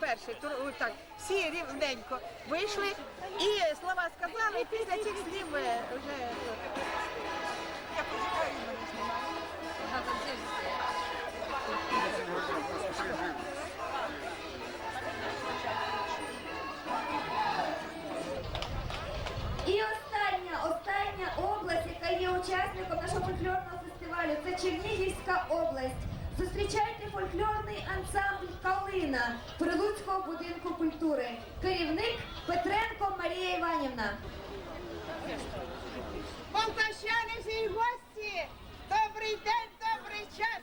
перший, тур- так, всі рівненько вийшли і слова сказали, і після цих слів е, вже. І остання, остання область, яка є учасником нашого фольклорного фестивалю, це Чернігівська область. Зустрічайте ансамбль Калина Прилуцького будинку культури. Керівник Петренко Марія Іванівна. Полтавщани всі гості! Добрий день, добрий час!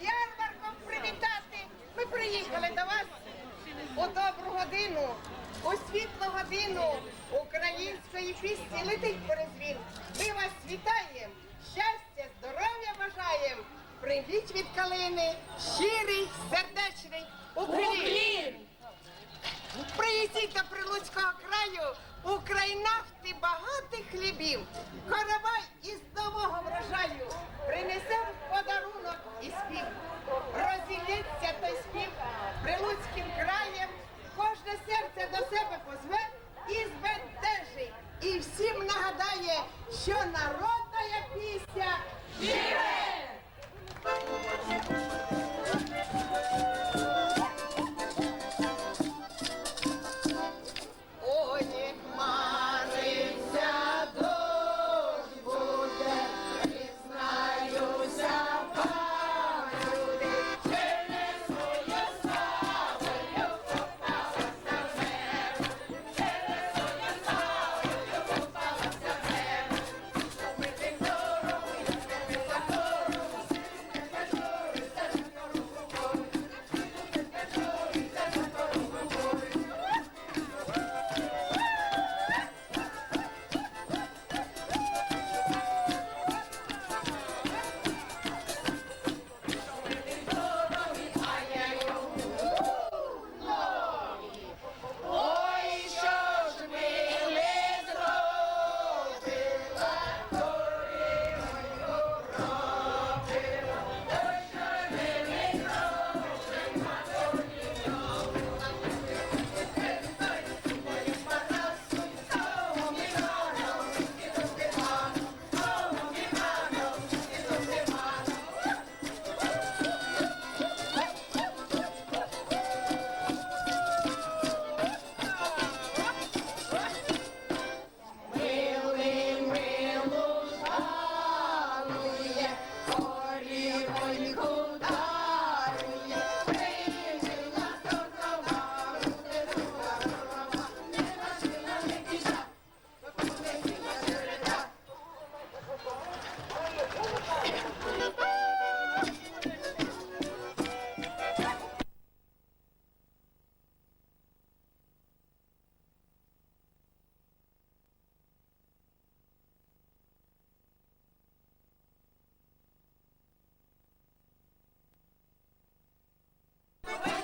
З ярмарком привітати! Ми приїхали до вас у добру годину, у світлу годину української пісні летить перезвін. Ми вас вітаємо! Щастя, здоров'я бажаємо! Прийміть від калини щирий, сердечний уклін! Приїздіть до Прилуцького краю, у крайнафти багатих хлібів. Каравай із нового врожаю принесе в подарунок Wait.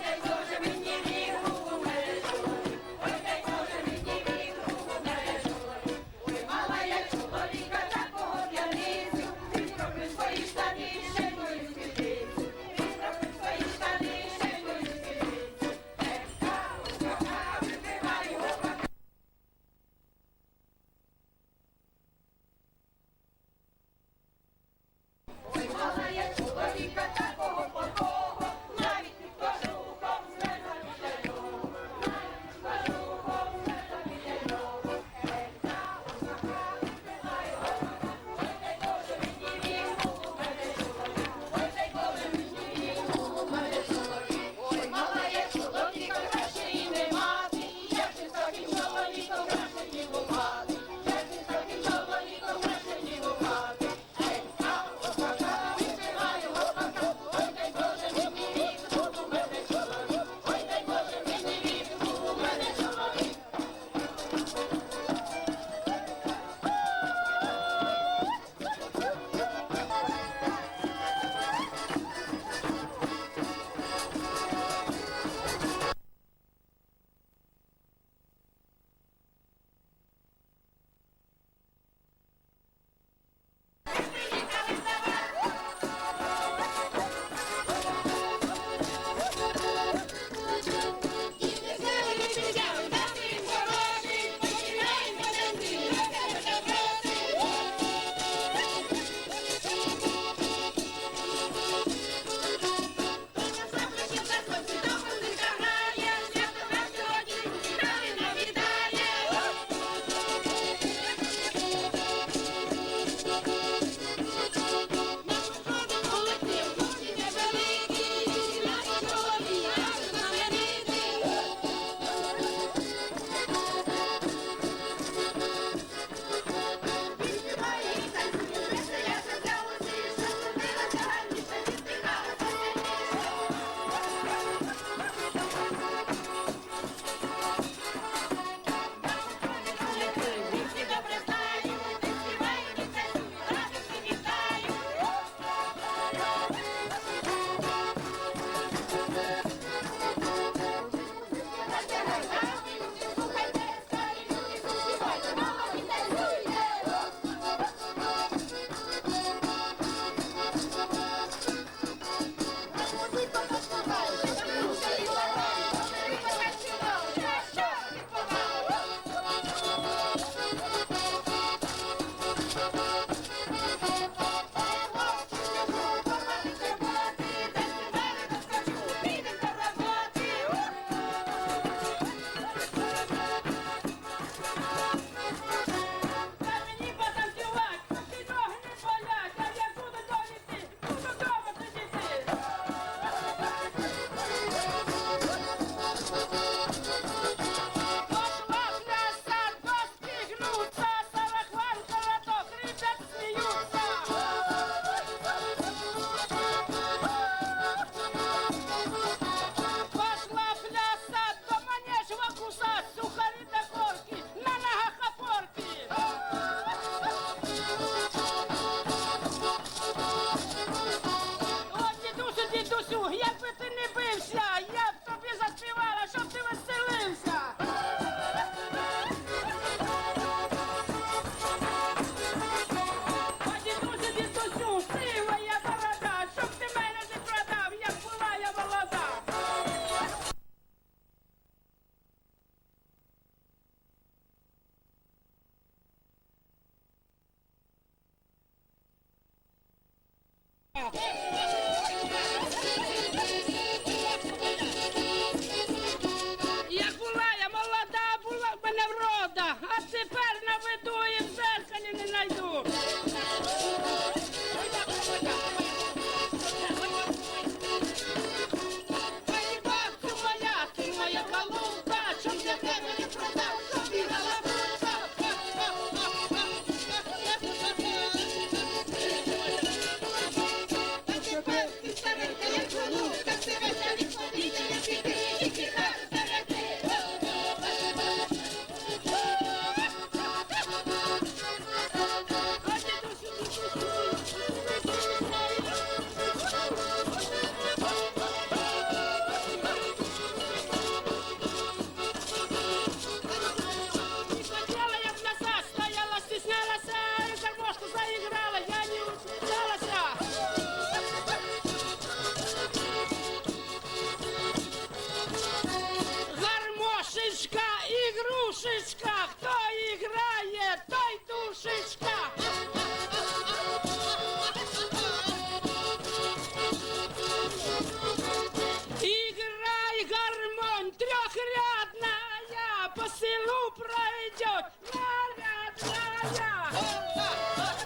Stop! Stop! Stop!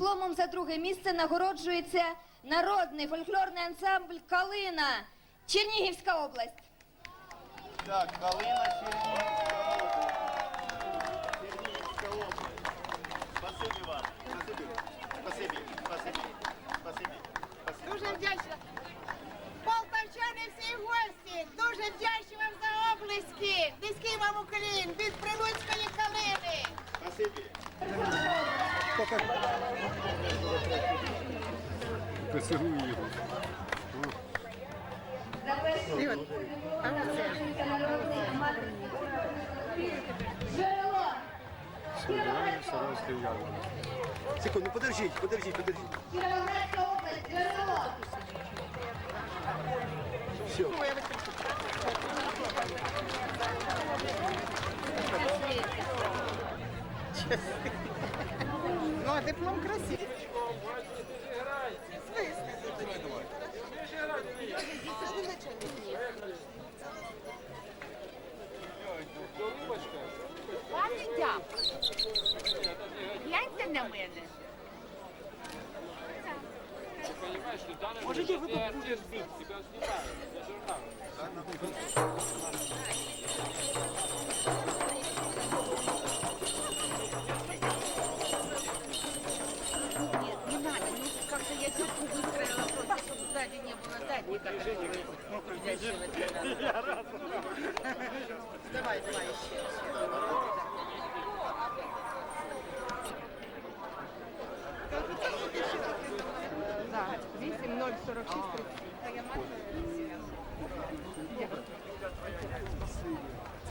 Дипломом за друге місце нагороджується народний фольклорний ансамбль Калина, Чернігівська область. Так, Галина Чернігівська область. Чернігівська область. Спасибі вам. Спасибі. Спасибі. Спасибі. Спасибі. Спасибі. Дуже вдячна. Полтавчани всі гості. Дуже вдячні вам за облиски. Низький вам уклін від Прилуцької калини. Спасибі. Секунду, подержіть, подержіть, подержіть. Кіровоградська область. Ну, а até não democracia.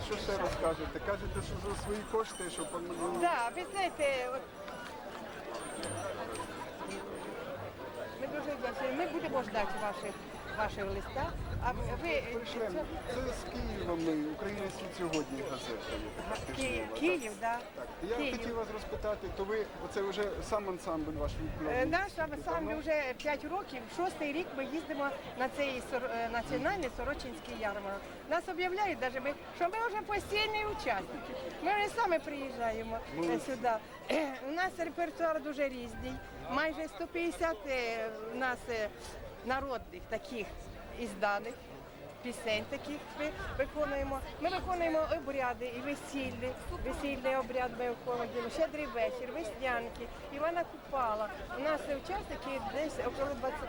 Що ще розкажете? Кажете, що за свої кошти, що помилили. Так, ви знаєте, от... Ми дуже вдячні. Ми будемо ждати ваших, вашого листа. А ви Прийшли. Це з Києва ми, Українець від сьогодні газета є. така Ки- тижнева, Київ, так. да. Так, я Київ. хотів вас розпитати, то ви, оце вже сам ансамбль ваш Е? Наш ансамбль вже 5 років, шостий рік ми їздимо на цей сор- е, національний сорочинський ярмарок. Нас об'являють, даже ми, що ми вже постійні учасники. Ми вже саме приїжджаємо е, сюди. Е, У нас репертуар дуже різний. Майже 150 е, у нас е, народних таких ізданих. Пісень таких ми виконуємо. Ми виконуємо обряди і весіллі. Весільний обряд ми виконуємо, щедрий вечір, веснянки, Івана Купала. У нас учасники десь около 20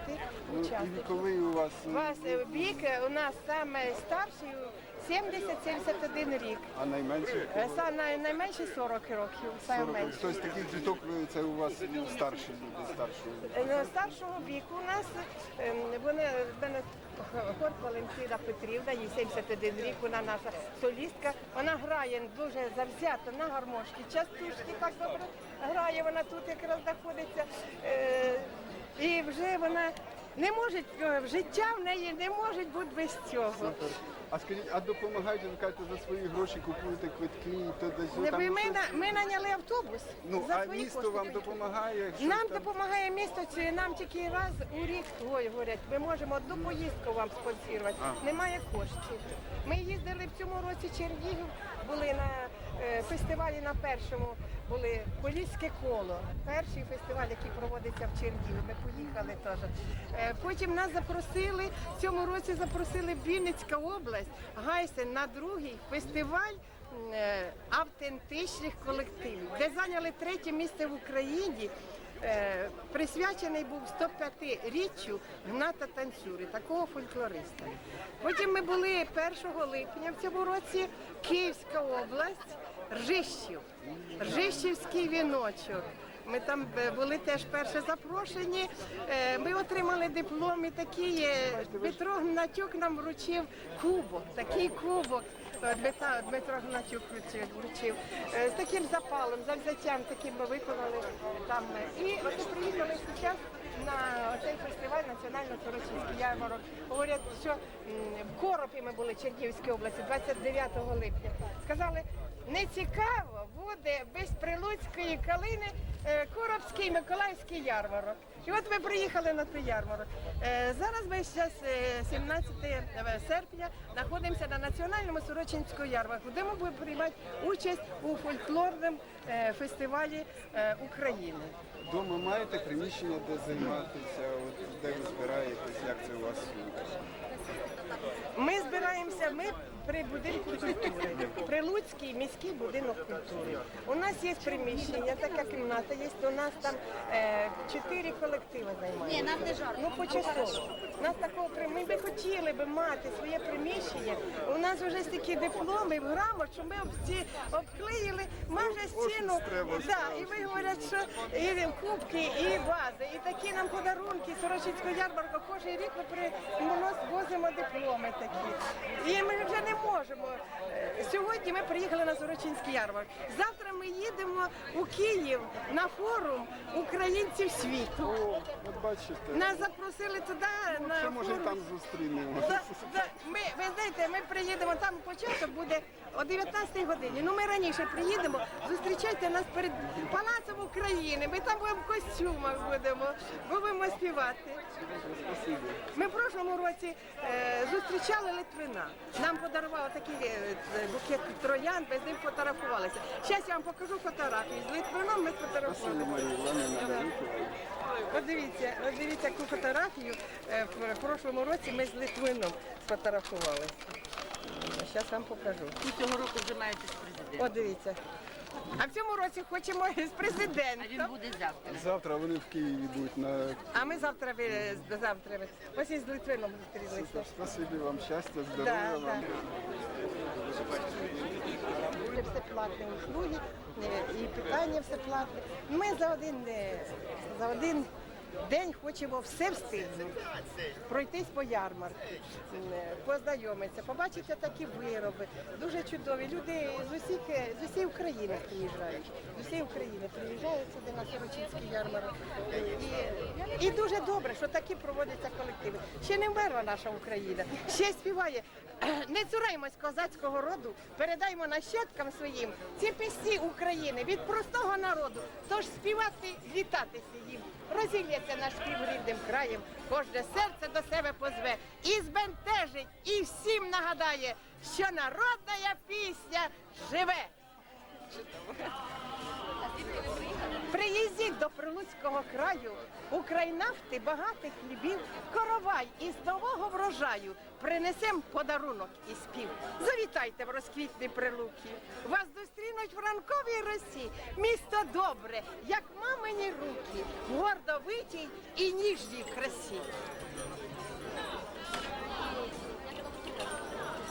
Ну, учасників. у вас У вас е, вік е, у нас саме старший 70-71 рік. а найменший? Е, са- най- Найменший 40 років, найменший. Хтось таких діток, це у вас ну, старші люди, старші. Е, Старшого віку у нас ем, вони в мене Горд Валентина Петрівна, їй 71 рік, вона наша солістка. Вона грає дуже завзято на гармошки, частушки так добре грає. Вона тут якраз знаходиться. Е, І вже вона не може е, життя в неї не може бути без цього. А скажіть, а допомагаєте, ви кажете, за свої гроші купуєте квитки, то десь Не, там ми, ми, на- ми наняли автобус. Ну, за а свої місто кошти. вам допомагає? Нам там? допомагає місто, це нам тільки раз у рік ой, говорять, ми можемо одну поїздку вам спонсорувати. Немає коштів. Ми їздили в цьому році Чернігів, були на фестивалі на першому, були Поліське коло. Перший фестиваль, який проводиться в Чернігові. Ми поїхали теж. Е, потім нас запросили, в цьому році запросили Вінницька область, Гайсен на другий фестиваль е, автентичних колективів, де зайняли третє місце в Україні. Е, Присвячений був 105-річчю Гната Танцюри, такого фольклориста. Потім ми були 1 липня в цьому році Київська область, Ржищів, Ржищівський віночок. Ми там е, були теж перше запрошені. Е, Ми отримали диплом і такий е, Дмитро Гнатюк нам вручив кубок, такий кубок. Е, Дмитро, Гнатюк вручив, з таким запалом, завзяттям таким ми виконали там. І от приїхали зараз на цей фестиваль національного сорочинський ярмарок. Говорять, що в Коропі ми були Чернігівській області 29 липня. Сказали, не цікаво буде без прилуцької калини Коропський Коробський Миколаївський ярмарок. І от ми приїхали на той ярмарок. Е, Зараз ми зараз 17 серпня знаходимося на національному Сорочинському ярмарку, де ми будемо приймати участь у фольклорному е, фестивалі е, України. Дома маєте приміщення, де займатися, де ви збираєтесь, як це у вас? Ми збираємося, ми при будинку культури, при Луцький міський будинок культури. У нас є приміщення, така кімната є, у нас там е, чотири колективи займаються. Ні, нам не жарко. Ну, почасово. У нас такого при- ми би хотіли би мати своє приміщення. У нас вже стільки дипломів, грамот, що ми об обклеїли майже стіну. Да, і ви говорять, що і кубки, і вази, і такі нам подарунки Сорочинського ярмарку. Кожен рік ми при возимо дипломи такі. І ми вже не можемо. Е, Сьогодні ми приїхали на Сорочинський ярмарок. Завтра ми їдемо у Київ на форум українців світу. О, от бачите, Нас запросили туди на що може форум. там зустрінемо. Да, да, Ми, ви знаєте, ми приїдемо, там початок буде о 19 годині. Ну ми раніше приїдемо, зустрічайте нас перед Палацом України. Ми там будемо в костюмах будемо, будемо співати. Ми прошлому році е, зустрічали Литвина. Нам подарував такий е, букет троян, ми з ним фотографувалися. Зараз я вам покажу фотографію. З Литвином ми фотографувалися. Марії Іванівна, велике. От дивіться, от дивіться, яку фотографію е, в прошлому році ми з Литвином сфотографували. Зараз вам покажу. І цього року вже маєте з президентом. Дивіться. А в цьому році хочемо з А він буде завтра. Завтра вони в Києві будуть на А ми завтра ви- завтра. ви- Ось із Литвином зустрілися. спасибі вам щастя, здоров'я да. вам. Це все платні услуги е, і питання все платне. Ми за один, е, за один день хочемо все встигнути. Пройтись по ярмарку, познайомитися, побачити такі вироби. Дуже чудові. Люди з усіх, з усієї України приїжджають. З усієї України приїжджають сюди на Сорочинський ярмарок. І, і дуже добре, що такі проводяться колективи. Ще не вмерла наша Україна, ще співає. Не цураймось козацького роду, передаймо нащадкам своїм ці пісні України від простого народу. Тож співати, вітатися їм. Розілється наш спів рідним краєм, кожне серце до себе позве і збентежить, і всім нагадає, що народна пісня живе. Приїздіть до Прилуцького краю, Українафти багатих хлібів, коровай із нового врожаю принесем подарунок і спів. Завітайте в розквітні прилуки. Вас зустрінуть в ранковій росі. Місто добре, як мамині руки, в гордовитій і ніжній красі.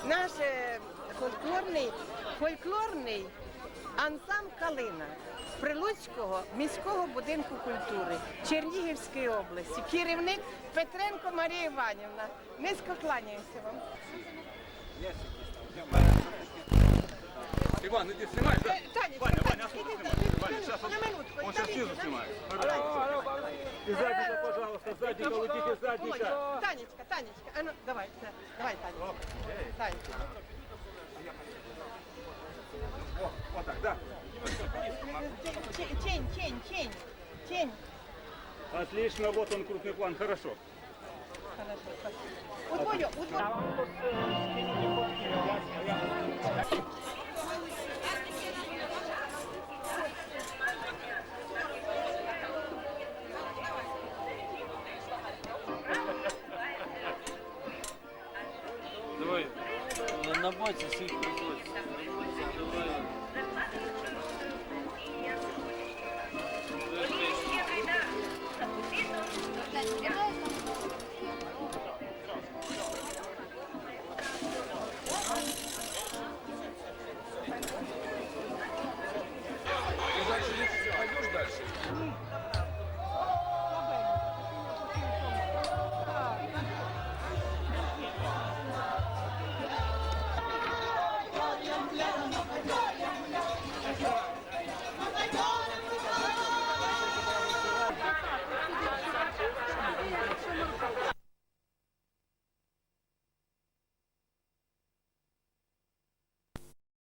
Наш е, фольклорний, фольклорний ансамбль Калина з Прилуцького міського будинку культури Чернігівської області. Керівник Петренко Марія Іванівна. Низько кланяємося вам. Иван, иди снимай, да? Е, Ваня, Ваня, сейчас он, он сейчас снизу снимает. Е, И задника, пожалуйста, задника, уйдите задника. Танечка, Танечка, а ну, давай, да, давай, Танечка. Танечка. Вот так, да. Тень, тень, тень, тень. Отлично, вот он крупный план, хорошо. Хорошо, спасибо. На боці всіх